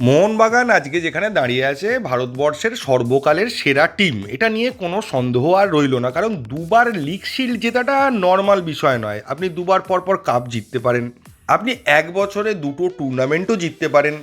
মোহনবাগান আজকে যেখানে দাঁড়িয়ে আছে ভারতবর্ষের সর্বকালের সেরা টিম, এটা নিয়ে কোনো সন্দেহ আর রইল না, কারণ দুবার লিগ শিল্ড জেতাটা নর্মাল বিষয় নয়। আপনি দুবার পর পর কাপ জিততে পারেন। আপনি এক বছরে দুটো টুর্নামেন্টও জিততে পারেন।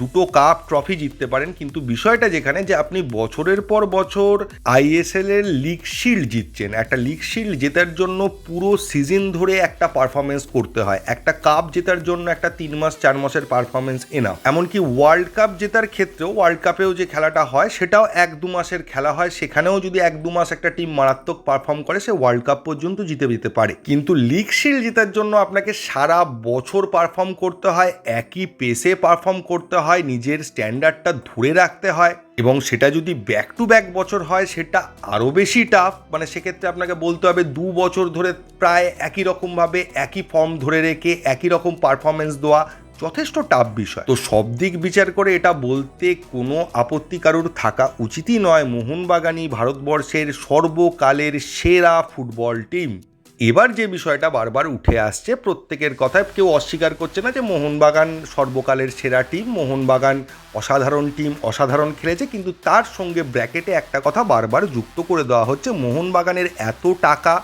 দুটো কাপ ট্রফি জিততে পারেন, কিন্তু বিষয়টা যেখানে যে আপনি বছরের পর বছর আইএসএল এর লিগ শিল্ড জিতছেন। একটা লিগ শিল্ড জেতার জন্য পুরো সিজন ধরে একটা পারফরমেন্স করতে হয়। একটা কাপ জেতার জন্য একটা তিন মাস, চার মাসের পারফরমেন্স এনা এমনকি ওয়ার্ল্ড কাপ জেতার ক্ষেত্রেও ওয়ার্ল্ড কাপেও যে খেলাটা হয়, সেটাও এক দু মাসের খেলা হয়। সেখানেও যদি এক দু মাস একটা টিম মারাত্মক পারফর্ম করে, সে ওয়ার্ল্ড কাপ পর্যন্ত জিতে যেতে পারে। কিন্তু লিগ শিল্ড জেতার জন্য আপনাকে সারা বছর পারফর্ম করতে হয়, একই পেসে পারফর্ম করতে হয় নিজের স্ট্যান্ডার্ডটা ধরে রাখতে হয় এবং সেটা যদি ব্যাক টু ব্যাক বছর হয়, সেটা আরও বেশি টাফ মানে সেক্ষেত্রে আপনাকে বলতে হবে, দু বছর ধরে প্রায় একই রকমভাবে একই ফর্ম ধরে রেখে, একই রকম পারফরমেন্স দেওয়া যথেষ্ট টাফ বিষয়। তো সব দিক বিচার করে এটা বলতে কোনো আপত্তি কারোর থাকা উচিতই নয়। মোহনবাগানই ভারতবর্ষের সর্বকালের সেরা ফুটবল টিম এবার যে বিষয়টা বারবার উঠে আসছে, প্রত্যেকের কথায় কেউ অস্বীকার করছে না যে মোহনবাগান সর্বকালের সেরা টিম, মোহনবাগান অসাধারণ টিম, অসাধারণ খেলেছে, কিন্তু তার সঙ্গে ব্র্যাকেটে একটা কথা বারবার যুক্ত করে দেওয়া হচ্ছে, মোহনবাগানের এত টাকা,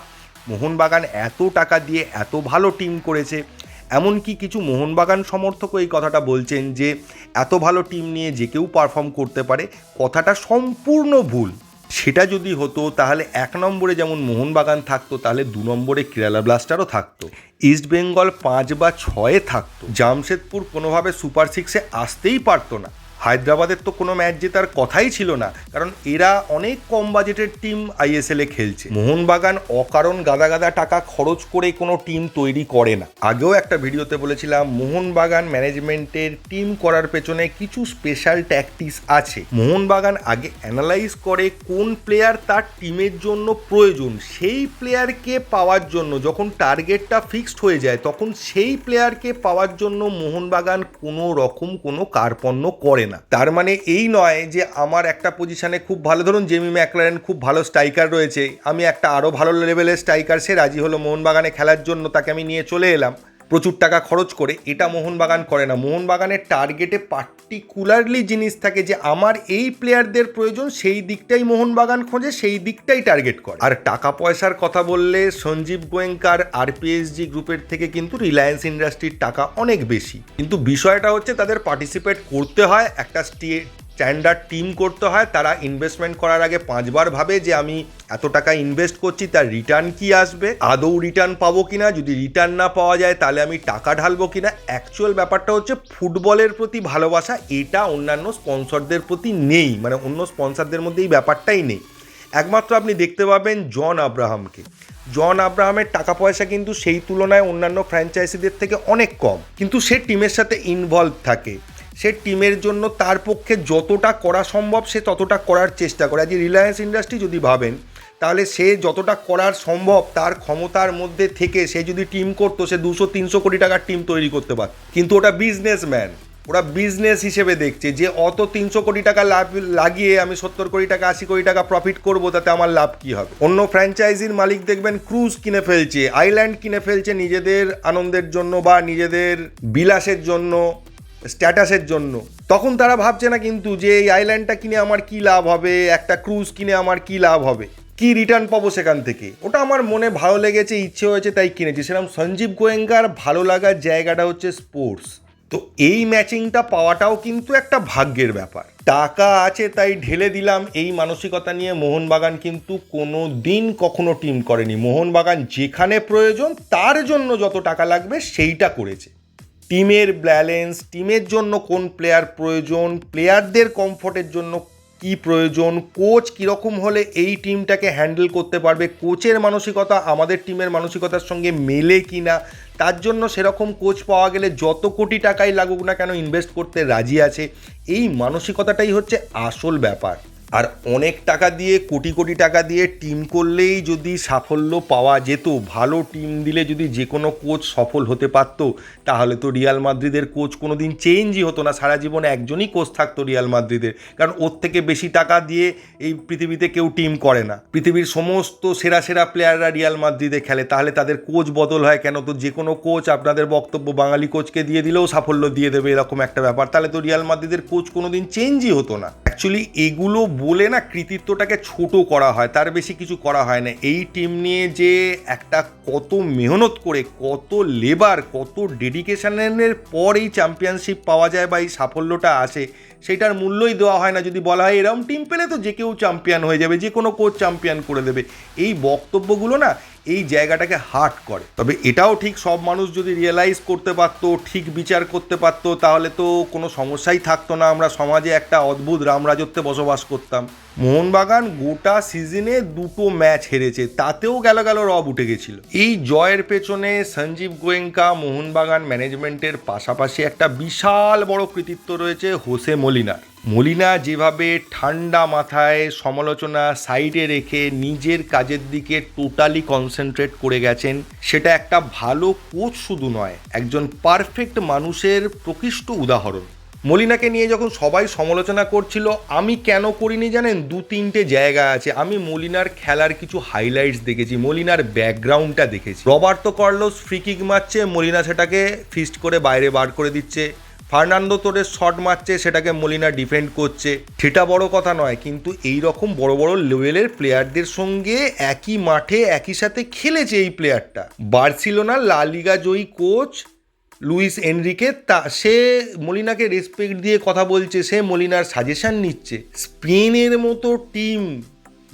মোহনবাগান এত টাকা দিয়ে এত ভালো টিম করেছে, এমনকি কিছু মোহনবাগান সমর্থকও এই কথাটা বলছেন যে, এত ভালো টিম নিয়ে যে কেউ পারফর্ম করতে পারে, কথাটা সম্পূর্ণ ভুল। সেটা যদি হতো, তাহলে এক নম্বরে যেমন মোহনবাগান থাকতো, তাহলে দু নম্বরে কেরালা ব্লাস্টারও থাকতো। ইস্ট বেঙ্গল পাঁচ বা ছয়ে থাকতো। জামশেদপুর কোনোভাবে সুপার সিক্সে আসতেই পারতো না। হায়দ্রাবাদের তো কোনো ম্যাচ জেতার কথাই ছিল না, কারণ এরা অনেক কম বাজেটের টিম আইএসএলে খেলছে। মোহনবাগান অকারণ গাদা গাদা টাকা খরচ করে কোনো টিম তৈরি করে না। আগেও একটা ভিডিওতে বলেছিলাম, মোহনবাগান ম্যানেজমেন্টের টিম করার পেছনে কিছু স্পেশাল ট্যাকটিক্স আছে। মোহনবাগান আগে অ্যানালাইজ করে কোন প্লেয়ার তার টিমের জন্য প্রয়োজন, সেই প্লেয়ারকে পাওয়ার জন্য, যখন টার্গেটটা ফিক্সড হয়ে যায়, তখন সেই প্লেয়ারকে পাওয়ার জন্য মোহনবাগান কোনো রকম কোনো কার্পণ্য করে না। তার মানে এই নয় যে আমার একটা পজিশনে খুব ভালো, ধরুন জেমি ম্যাকলারেন খুব ভালো স্ট্রাইকার রয়েছে, আমি একটা আরও ভালো লেভেলের স্ট্রাইকার সে রাজি হলো মোহনবাগানে খেলার জন্য, তাকে আমি নিয়ে চলে এলাম। প্রচুর টাকা খরচ করে, এটা মোহনবাগান করে না। মোহনবাগানের টার্গেটে পার্টিকুলারলি জিনিস থাকে যে আমার এই প্লেয়ারদের প্রয়োজন, সেই দিকটাই মোহনবাগান খোঁজে, সেই দিকটাই টার্গেট করে। আর টাকা পয়সার কথা বললে সঞ্জীব গোয়েঙ্কার আরপিএসজি গ্রুপের থেকে কিন্তু রিলায়েন্স ইন্ডাস্ট্রির টাকা অনেক বেশি। কিন্তু বিষয়টা হচ্ছে তাদের পার্টিসিপেট করতে হয় একটা স্ট্যান্ডার্ড টিম করতে হয়, তারা ইনভেস্টমেন্ট করার আগে পাঁচবার ভাবে যে আমি এত টাকা ইনভেস্ট করছি, তার রিটার্ন কি আসবে? আদৌ রিটার্ন পাবো কিনা? যদি রিটার্ন না পাওয়া যায়, তাহলে আমি টাকা ঢালবো কিনা? অ্যাকচুয়াল ব্যাপারটা হচ্ছে, ফুটবলের প্রতি ভালোবাসা, এটা অন্যান্য স্পন্সরদের প্রতি নেই। মানে অন্য স্পন্সরদের মধ্যে এই ব্যাপারটাই নেই। একমাত্র আপনি দেখতে পাবেন জন আব্রাহামকে। জন আব্রাহামের টাকা পয়সা কিন্তু সেই তুলনায় অন্যান্য ফ্র্যাঞ্চাইজিদের থেকে অনেক কম। কিন্তু সে টিমের সাথে ইনভলভ থাকে। সে টিমের জন্য তার পক্ষে যতটা করা সম্ভব সে ততটা করার চেষ্টা করে। আজ রিলায়েন্স ইন্ডাস্ট্রি যদি ভাবেন, তাহলে সে যতটা করার সম্ভব তার ক্ষমতার মধ্যে থেকে সে যদি টিম করতো, সে দুশো, তিনশো কোটি টাকার টিম তৈরি করতে পারত। কিন্তু ওটা বিজনেসম্যান ওরা বিজনেস হিসেবে দেখছে যে অত তিনশো কোটি টাকা লাভ, লাগিয়ে আমি সত্তর কোটি টাকা, আশি কোটি টাকা প্রফিট করব, তাতে আমার লাভ কি হবে? অন্য ফ্র্যাঞ্চাইজির মালিক দেখবেন ক্রুজ কিনে ফেলছে আইল্যান্ড কিনে ফেলছে নিজেদের আনন্দের জন্য বা নিজেদের বিলাসের জন্য। স্ট্যাটাসের জন্য। তখন তারা ভাবছে না কিন্তু যে এই আইল্যান্ডটা কিনে আমার কি লাভ হবে, একটা ক্রুজ কিনে আমার কি লাভ হবে? কি রিটার্ন পাবো সেখান থেকে? ওটা আমার মনে ভালো লেগেছে, ইচ্ছে হয়েছে তাই কিনেছি। সেরকম সঞ্জীব গোয়েঙ্কার, ভালো লাগার জায়গাটা হচ্ছে স্পোর্টস তো এই ম্যাচিংটা পাওয়াটাও কিন্তু একটা ভাগ্যের ব্যাপার। টাকা আছে তাই ঢেলে দিলাম। এই মানসিকতা নিয়ে মোহনবাগান কিন্তু কোনো দিন কখনো টিম করেনি। মোহনবাগান যেখানে প্রয়োজন, তার জন্য যত টাকা লাগবে সেইটা করেছে। টিমের ব্যালেন্স টিমের জন্য কোন প্লেয়ার প্রয়োজন প্লেয়ারদের কমফোর্টের জন্য কি প্রয়োজন কোচ কীরকম হলে এই টিমটাকে হ্যান্ডেল করতে পারবে কোচের মানসিকতা আমাদের টিমের মানসিকতার সঙ্গে মেলে কি না তার জন্য সেরকম কোচ পাওয়া গেলে যত কোটি টাকাই লাগুক না কেন ইনভেস্ট করতে রাজি আছে, এই মানসিকতাটাই হচ্ছে আসল ব্যাপার। আর অনেক টাকা দিয়ে, কোটি কোটি টাকা দিয়ে টিম করলেই যদি সাফল্য পাওয়া যেত, ভালো টিম দিলে যদি যে কোনো কোচ সফল হতে পারত, তাহলে তো রিয়াল মাদ্রিদের কোচ কোনো দিন চেঞ্জই হতো না। সারা জীবন একজনই কোচ থাকতো রিয়াল মাদ্রিদের কারণ ওর থেকে বেশি টাকা দিয়ে এই পৃথিবীতে কেউ টিম করে না। পৃথিবীর সমস্ত সেরা সেরা প্লেয়াররা রিয়াল মাদ্রিদে খেলে। তাহলে তাদের কোচ বদল হয় কেন? তো যে কোনো কোচ আপনাদের বক্তব্য বাঙালি কোচকে দিয়ে দিলেও সাফল্য দিয়ে দেবে, এরকম একটা ব্যাপার। তাহলে তো রিয়াল মাদ্রিদের কোচ কোনোদিন চেঞ্জই হতো না। অ্যাকচুয়ালি এগুলো বলে না কৃতিত্বটাকে ছোট করা হয়, তার বেশি কিছু করা হয় না। এই টিম নিয়ে যে একটা কত মেহনত করে, কত লেবার কত ডেডিকেশনের পর এই চ্যাম্পিয়নশিপ পাওয়া যায় বা এই সাফল্যটা আসে সেটার মূল্যই দেওয়া হয় না। যদি বলা হয় এরকম টিম পেলে তো যে কেউ চ্যাম্পিয়ন হয়ে যাবে, যে কোনো কোচ চ্যাম্পিয়ন করে দেবে। এই বক্তব্যগুলো না, এই জায়গাটাকে হার্ট করে। তবে এটাও ঠিক, সব মানুষ যদি রিয়েলাইজ করতে পারতো, ঠিক বিচার করতে পারতো, তাহলে তো কোনো সমস্যাই থাকতো না। আমরা সমাজে একটা অদ্ভুত রামরাজত্বে বসবাস করতাম। মোহনবাগান গোটা সিজনে দুটো ম্যাচ হেরেছে, তাতেও গেল গেল রব উঠে গেছিল। এই জয়ের পেছনে সঞ্জীব গোয়েঙ্কা মোহনবাগান ম্যানেজমেন্টের পাশাপাশি একটা বিশাল বড় কৃতিত্ব রয়েছে হোসে মলিনার। মলিনা যেভাবে ঠান্ডা মাথায় সমালোচনা সাইডে রেখে নিজের কাজের দিকে টোটালি কনসেন্ট্রেট করে গেছেন, সেটা একটা ভালো কোচ শুধু নয়, একজন পারফেক্ট মানুষের প্রকৃষ্ট উদাহরণ। মলিনাকে নিয়ে যখন সবাই সমালোচনা করছিল, আমি কেন করিনি জানেন? দু তিনটে জায়গা আছে। আমি মলিনার খেলার কিছু হাইলাইটস দেখেছি, মলিনার ব্যাকগ্রাউন্ডটা দেখেছি। রবার্তো কার্লোস ফ্রিকিক মারছে, মলিনা সেটাকে ফিস্ট করে বাইরে বার করে দিচ্ছে। ফার্নান্দো তোরের শট মারছে, সেটাকে মলিনা ডিফেন্ড করছে। সেটা বড় কথা নয়, কিন্তু এই রকম বড় বড় লেভেলের প্লেয়ারদের সঙ্গে একই মাঠে, একই সাথে খেলেছে এই প্লেয়ারটা বার্সিলোনা লা লিগা জয়ী কোচ লুইস এনরিকে, তা সে মলিনাকে রেসপেক্ট দিয়ে কথা বলছে, সে মলিনার সাজেশন নিচ্ছে। স্পেনের মতো টিম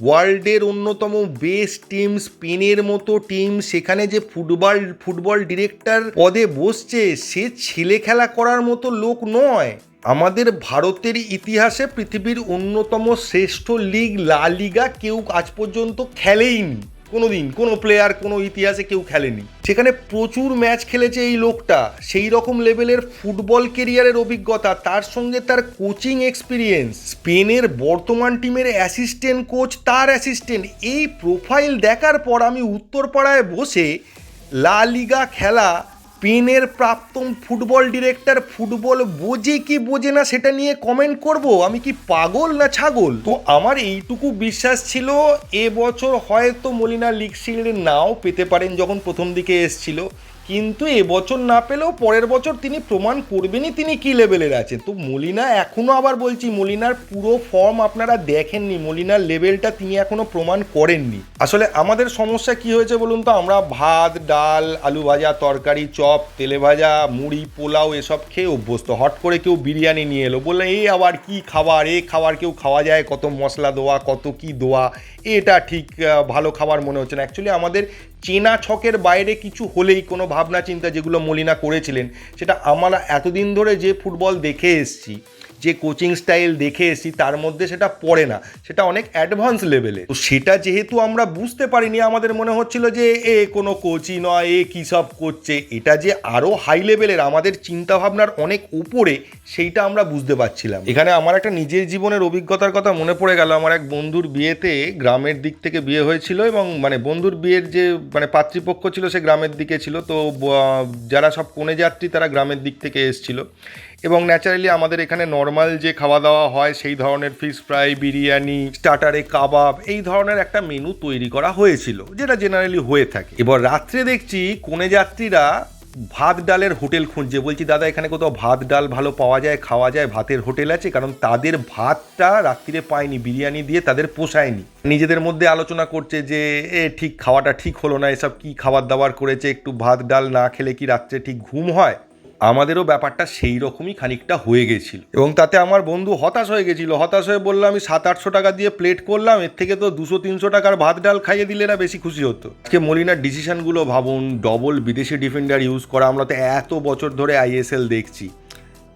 ওয়ার্ল্ডের অন্যতম বেস্ট টিম স্পেনের মতো টিম সেখানে যে ফুটবল ফুটবল ডিরেক্টর পদে বসছে, সে ছেলে খেলা করার মতো লোক নয়। আমাদের ভারতের ইতিহাসে পৃথিবীর অন্যতম শ্রেষ্ঠ লিগ লা লিগা কেউ আজ পর্যন্ত খেলেইনি। কোনো দিন কোনো প্লেয়ার কোনো ইতিহাসে কেউ খেলেনি। সেখানে প্রচুর ম্যাচ খেলেছে এই লোকটা। সেই রকম লেভেলের ফুটবল কেরিয়ারের অভিজ্ঞতা, তার সঙ্গে তার কোচিং এক্সপিরিয়েন্স স্পেনের বর্তমান টিমের অ্যাসিস্ট্যান্ট কোচ তার অ্যাসিস্ট্যান্ট এই প্রোফাইল দেখার পর আমি উত্তরপাড়ায় বসে লা লিগা খেলা স্পেনের প্রাক্তন ফুটবল ডিরেক্টর ফুটবল বোঝে কি বোঝে না সেটা নিয়ে কমেন্ট করব। আমি কি পাগল না ছাগল? তো আমার এইটুকু বিশ্বাস ছিল, এবছর হয়তো মলিনা লিগ শিল্ড নাও পেতে পারেন যখন প্রথম দিকে এসছিল। কিন্তু এবছর না পেলেও পরের বছর তিনি প্রমাণ করবেনই তিনি কি লেভেলের আছেন তো মলিনা এখনও আবার বলছি, মলিনার পুরো ফর্ম আপনারা দেখেননি, মলিনার লেভেলটা তিনি এখনও প্রমাণ করেননি। আসলে আমাদের সমস্যা কি হয়েছে বলুন তো, আমরা ভাত, ডাল, আলু ভাজা, তরকারি, চপ, তেলে ভাজা, মুড়ি, পোলাও এসব খেয়ে অভ্যস্ত। হট করে কেউ বিরিয়ানি নিয়ে এলো, বললে এই আবার কি খাবার? এ খাবার কেউ খাওয়া যায়? কত মশলা দেওয়া? কত কি দেওয়া? এটা ঠিক ভালো খাবার মনে হচ্ছে না। অ্যাকচুয়ালি আমাদের চেনা ছকের বাইরে কিছু হলেই কোনো ভাবনা চিন্তা যেগুলো মলিনা করেছিলেন, সেটা আমরা এতদিন ধরে যে ফুটবল দেখে এসছি যে কোচিং স্টাইল দেখে এসছি, তার মধ্যে সেটা পড়ে না। সেটা অনেক অ্যাডভান্স লেভেলে তো সেটা যেহেতু আমরা বুঝতে পারিনি, আমাদের মনে হচ্ছিল যে, এ কোনো কোচই নয়, এ কী সব করছে, এটা যে আরও হাই লেভেলের আমাদের চিন্তাভাবনার অনেক উপরে, সেইটা আমরা বুঝতে পারছিলাম। এখানে আমার একটা নিজের জীবনের অভিজ্ঞতার কথা মনে পড়ে গেল। আমার এক বন্ধুর বিয়েতে গ্রামের দিক থেকে বিয়ে হয়েছিল এবং মানে বন্ধুর বিয়ের যে মানে পাত্রীপক্ষ ছিল, সে গ্রামের দিকে ছিল। তো যারা সব কনে যাত্রী, তারা গ্রামের দিক থেকে এসছিল। এবং ন্যাচারালি আমাদের এখানে নর্মাল যে খাওয়া দাওয়া হয়, সেই ধরনের ফিশ ফ্রাই বিরিয়ানি স্টার্টারে কাবাব এই ধরনের একটা মেনু তৈরি করা হয়েছিল, যেটা জেনারেলি হয়ে থাকে। এবার রাত্রে দেখছি কনে যাত্রীরা ভাত ডালের হোটেল খুঁজছে। বলছি, দাদা, এখানে কোথাও ভাত ডাল ভালো পাওয়া যায়, খাওয়া যায়? ভাতের হোটেল আছে? কারণ তাদের ভাতটা রাত্রিরে পায়নি, বিরিয়ানি দিয়ে তাদের পোষায়নি। নিজেদের মধ্যে আলোচনা করছে যে, এ, ঠিক, খাওয়াটা ঠিক হলো না, এসব কি খাবার দাবার করেছে? একটু ভাত ডাল না খেলে কি রাত্রে ঠিক ঘুম হয়? আমাদেরও ব্যাপারটা সেই রকমই খানিকটা হয়ে গেছিল। এবং তাতে আমার বন্ধু হতাশ হয়ে গেছিল। হতাশ হয়ে বলল, আমি সাত আটশো টাকা দিয়ে প্লেট করলাম, এর থেকে তো দুশো, তিনশো টাকার ভাত ডাল খাইয়ে দিলে না বেশি খুশি হতো। আজকে মলিনার ডিসিশনগুলো ভাবুন ডবল বিদেশি ডিফেন্ডার ইউজ করা, আমরা তো এত বছর ধরে আইএসএল দেখছি।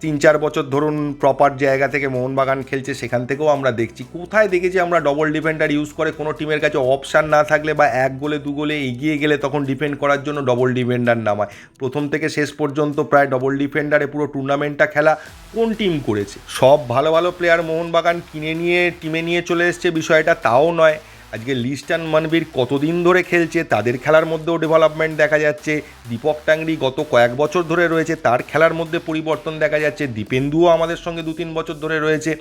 তিন চার বছর ধরুন প্রপার জায়গা থেকে মোহনবাগান খেলছে, সেখান থেকেও আমরা দেখছি। কোথায় দেখেছি আমরা ডবল ডিফেন্ডার ইউজ করে কোনো টিমের কাছে অপশান না থাকলে বা এক গোলে, দু গোলে এগিয়ে গেলে তখন ডিফেন্ড করার জন্য ডবল ডিফেন্ডার নামায়। প্রথম থেকে শেষ পর্যন্ত প্রায় ডবল ডিফেন্ডারে পুরো টুর্নামেন্টটা খেলা কোন টিম করেছে? সব ভালো ভালো প্লেয়ার মোহনবাগান কিনে নিয়ে টিমে নিয়ে চলে এসছে, বিষয়টা তাও নয়। আজকে লিস্টান মানবীর কতদিন ধরে খেলছে, তাদের খেলার মধ্যেও ডেভেলপমেন্ট দেখা যাচ্ছে। দীপক টাংরি গত কয়েক বছর ধরে রয়েছে, তার খেলার মধ্যে পরিবর্তন দেখা যাচ্ছে। দীপেন্দুও আমাদের সঙ্গে দু তিন বছর ধরে রয়েছে।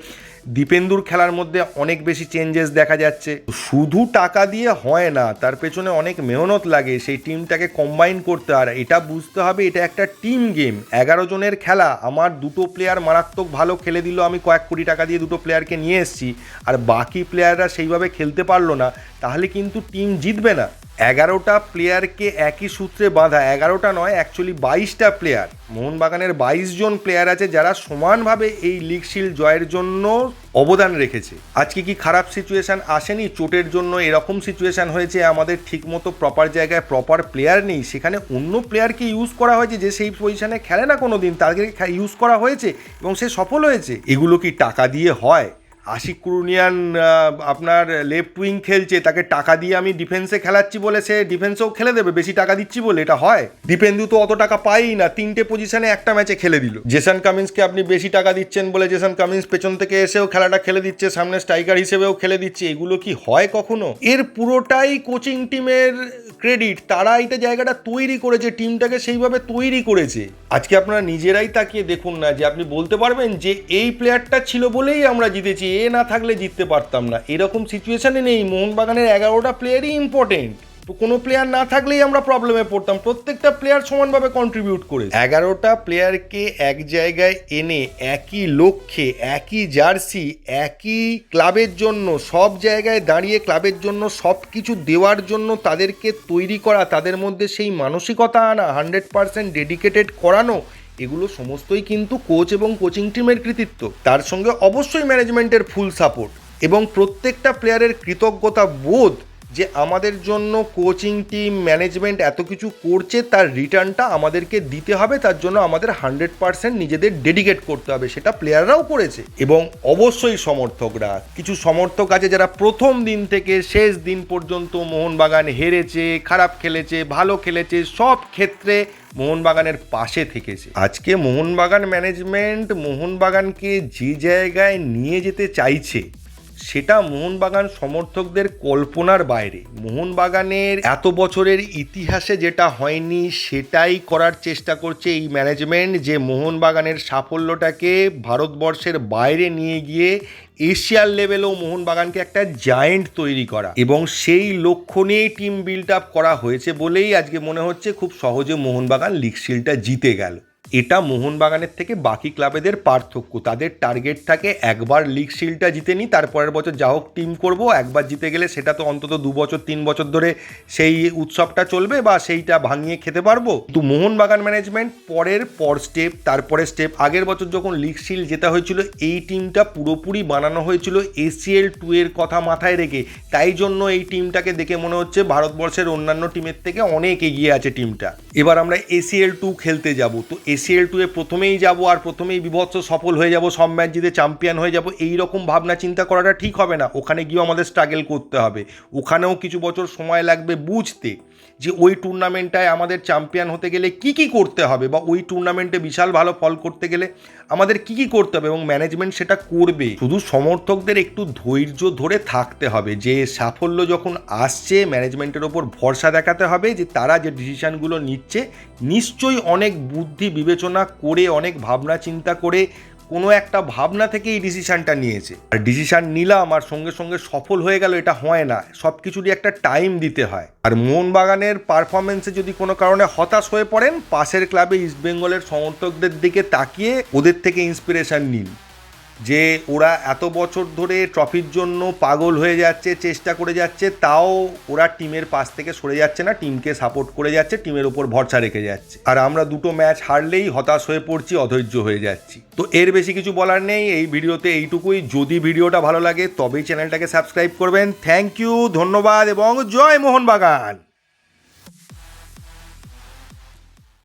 দীপেন্দুর খেলার মধ্যে অনেক বেশি চেঞ্জেস দেখা যাচ্ছে। শুধু টাকা দিয়ে হয় না, তার পেছনে অনেক মেহনত লাগে, সেই টিমটাকে কম্বাইন করতে। আর এটা বুঝতে হবে, এটা একটা টিম গেম এগারো জনের খেলা, আমার দুটো প্লেয়ার মারাত্মক ভালো খেলে দিল, আমি কয়েক কোটি টাকা দিয়ে দুটো প্লেয়ারকে নিয়ে এসেছি। আর বাকি প্লেয়াররা সেইভাবে খেলতে পারল না, তাহলে কিন্তু টিম জিতবে না। এগারোটা প্লেয়ারকে একই সূত্রে বাঁধা, এগারোটা নয় অ্যাকচুয়ালি বাইশটা প্লেয়ার মোহনবাগানের বাইশ জন প্লেয়ার আছে যারা সমানভাবে এই লিগ জয়ের জন্য অবদান রেখেছে। আজকে কি খারাপ সিচুয়েশান আসেনি? চোটের জন্য এরকম সিচুয়েশান হয়েছে, আমাদের ঠিকমতো প্রপার জায়গায় প্রপার প্লেয়ার নেই, সেখানে অন্য প্লেয়ারকে ইউজ করা হয়েছে যে সেই পজিশানে খেলে না কোনো দিন তাদেরকে ইউজ করা হয়েছে এবং সে সফল হয়েছে। এগুলো কি টাকা দিয়ে হয়? আশিক কুরুনিয়ান আপনার লেফট উইং খেলছে, তাকে টাকা দিয়ে আমি ডিফেন্সে খেলাচ্ছি বলে সে ডিফেন্সেও খেলে দেবে, বেশি টাকা দিচ্ছি বলে এটা হয়। ডিপেন্দু তো অত টাকা পাই না, তিনটে পজিশনে একটা ম্যাচে খেলে দিল। জেসন কামিন্সকে আপনি বেশি টাকা দিচ্ছেন বলে জেসন কামিন্স পেছন থেকে এসেও খেলাটা খেলে দিচ্ছে, সামনে স্ট্রাইকার হিসেবেও খেলে দিচ্ছে, এগুলো কি হয় কখনো? এর পুরোটাই কোচিং টিমের ক্রেডিট তারা এটা জায়গাটা তৈরি করেছে টিমটাকে সেইভাবে তৈরি করেছে। আজকে আপনারা নিজেরাই তাকিয়ে দেখুন না যে আপনি বলতে পারবেন যে এই প্লেয়ারটা ছিল বলেই আমরা জিতেছি না থাকলে জিততে পারতাম না। এরকম সিচুয়েশনে নেই। মোহনবাগানের এগারোটা প্লেয়ারই ইম্পর্টেন্ট তো কোনো প্লেয়ার না থাকলেই আমরা প্রবলেমে পড়তাম। প্রত্যেকটা প্লেয়ার সমানভাবে কন্ট্রিবিউট করে এগারোটা প্লেয়ারকে এক জায়গায় এনে একই লক্ষ্যে, একই জার্সি একই ক্লাবের জন্য, সব জায়গায় দাঁড়িয়ে ক্লাবের জন্য সব কিছু দেওয়ার জন্য তাদেরকে তৈরি করা, তাদের মধ্যে সেই মানসিকতা আনা হান্ড্রেড পারসেন্ট ডেডিকেটেড করানো এগুলো সমস্তই কিন্তু কোচ এবং কোচিং টিমের কৃতিত্ব। তার সঙ্গে অবশ্যই ম্যানেজমেন্টের ফুল সাপোর্ট এবং প্রত্যেকটা প্লেয়ারের কৃতজ্ঞতা বোধ যে আমাদের জন্য কোচিং টিম ম্যানেজমেন্ট এত কিছু করছে, তার রিটার্নটা আমাদেরকে দিতে হবে, তার জন্য আমাদের হান্ড্রেড পার্সেন্ট নিজেদের ডেডিকেট করতে হবে, সেটা প্লেয়াররাও করেছে। এবং অবশ্যই সমর্থকরা, কিছু সমর্থক আছে যারা প্রথম দিন থেকে শেষ দিন পর্যন্ত মোহনবাগান হেরেছে, খারাপ খেলেছে, ভালো খেলেছে, সব ক্ষেত্রে মোহনবাগানের পাশে থেকেছে। আজকে মোহনবাগান ম্যানেজমেন্ট মোহনবাগানকে যে জায়গায় নিয়ে যেতে চাইছে সেটা মোহনবাগান সমর্থকদের কল্পনার বাইরে। মোহনবাগানের এত বছরের ইতিহাসে যেটা হয়নি, সেটাই করার চেষ্টা করছে এই ম্যানেজমেন্ট যে মোহনবাগানের সাফল্যটাকে ভারতবর্ষের বাইরে নিয়ে গিয়ে এশিয়ার লেভেলেও মোহনবাগানকে একটা জায়েন্ট তৈরি করা। এবং সেই লক্ষ্য নিয়েই টিম বিল্ড আপ করা হয়েছে বলেই আজকে মনে হচ্ছে খুব সহজে মোহনবাগান লিগ শিল্ডটা জিতে গেল। এটা মোহনবাগানের থেকে বাকি ক্লাবেদের পার্থক্য। তাদের টার্গেট থাকে একবার লিগ শিলটা জিতে নিই তারপরের বছর যা হোক টিম করব, একবার জিতে গেলে সেটা তো অন্তত দু বছর, তিন বছর ধরে সেই উৎসবটা চলবে বা সেইটা ভাঙিয়ে খেতে পারব। কিন্তু মোহনবাগান ম্যানেজমেন্ট পরের পর স্টেপ তারপরে স্টেপ আগের বছর যখন লিগ শিল জেতা হয়েছিল, এই টিমটা পুরোপুরি বানানো হয়েছিল এসিএল টু এর কথা মাথায় রেখে। তাই জন্য এই টিমটাকে দেখে মনে হচ্ছে ভারতবর্ষের অন্যান্য টিমের থেকে অনেক এগিয়ে আছে টিমটা এবার আমরা এসিএল টু খেলতে যাব। তো এসিএল টুয়ে প্রথমেই যাব আর প্রথমেই বিভৎস সফল হয়ে যাব, সব ম্যাচ জিতে চ্যাম্পিয়ন হয়ে যাব এই রকম ভাবনা চিন্তা করাটা ঠিক হবে না। ওখানে গিয়েও আমাদের স্ট্রাগল করতে হবে। ওখানেও কিছু বছর সময় লাগবে বুঝতে। যে ওই টুর্নামেন্টটায় আমাদের চ্যাম্পিয়ন হতে গেলে কি কি করতে হবে বা ওই টুর্নামেন্টে বিশাল ভালো ফল করতে গেলে আমাদের কি কি করতে হবে এবং ম্যানেজমেন্ট সেটা করবে। শুধু সমর্থকদের একটু ধৈর্য ধরে থাকতে হবে। যে সাফল্য যখন আসছে ম্যানেজমেন্টের ওপর ভরসা দেখাতে হবে যে তারা যে ডিসিশানগুলো নিচ্ছে, নিশ্চয়ই অনেক বুদ্ধি বিবেচনা করে, অনেক ভাবনা চিন্তা করে কোনো একটা ভাবনা থেকে এই ডিসিশানটা নিয়েছে। আর ডিসিশান নিলাম আর সঙ্গে সঙ্গে সফল হয়ে গেল এটা হয় না। সব কিছুরই একটা টাইম দিতে হয়। আর মোহনবাগানের পারফরমেন্সে যদি কোনো কারণে হতাশ হয়ে পড়েন, পাশের ক্লাবে ইস্টবেঙ্গলের সমর্থকদের দিকে তাকিয়ে ওদের থেকে ইন্সপিরেশন নিন। যে ওরা এত বছর ধরে ট্রফির জন্য পাগল হয়ে যাচ্ছে, চেষ্টা করে যাচ্ছে, তাও ওরা টিমের পাশ থেকে সরে যাচ্ছে না টিমকে সাপোর্ট করে যাচ্ছে টিমের উপর ভরসা রেখে যাচ্ছে। আর আমরা দুটো ম্যাচ হারলেই হতাশ হয়ে পড়ছি, অধৈর্য হয়ে যাচ্ছি। তো এর বেশি কিছু বলার নেই, এই ভিডিওতে এইটুকুই। যদি ভিডিওটা ভালো লাগে, তবেই চ্যানেলটাকে সাবস্ক্রাইব করবেন। থ্যাংক ইউ ধন্যবাদ এবং জয় মোহনবাগান!